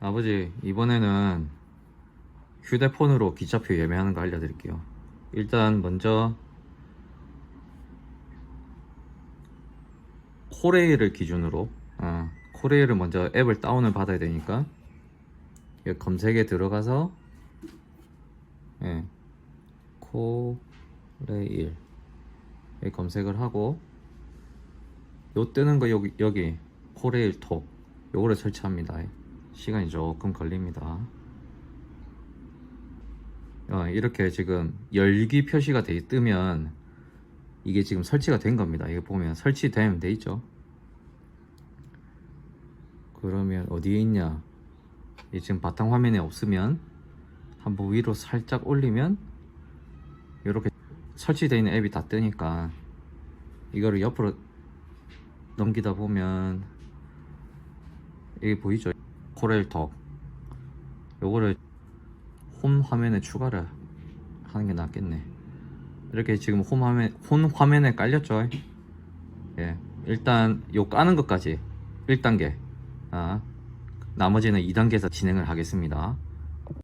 아버지 이번에는 휴대폰으로 기차표 예매하는 거 알려드릴게요. 일단 먼저 코레일을 기준으로 어, 코레일을 먼저 앱을 다운을 받아야 되니까 검색에 들어가서 예, 코레일. 여기 검색을 하고 요 뜨는 거 여기 여기 코레일 톡. 요거를 설치합니다 시간이 조금 걸립니다. 어, 이렇게 지금 열기 표시가 돼 뜨면 이게 지금 설치가 된 겁니다. 이거 보면 설치됨 돼 있죠? 그러면 어디에 있냐? 이 지금 바탕 화면에 없으면 한번 위로 살짝 올리면 이렇게 설치되어 있는 앱이 다 뜨니까 이거를 옆으로 넘기다 보면 여기 보이죠 코레일톡 요거를 홈 화면에 추가를 하는 게 낫겠네. 이렇게 지금 홈 화면 홈 화면에 깔렸죠? 예. 일단 요 까는 것까지. 1단계. 아 나머지는 2단계에서 진행을 하겠습니다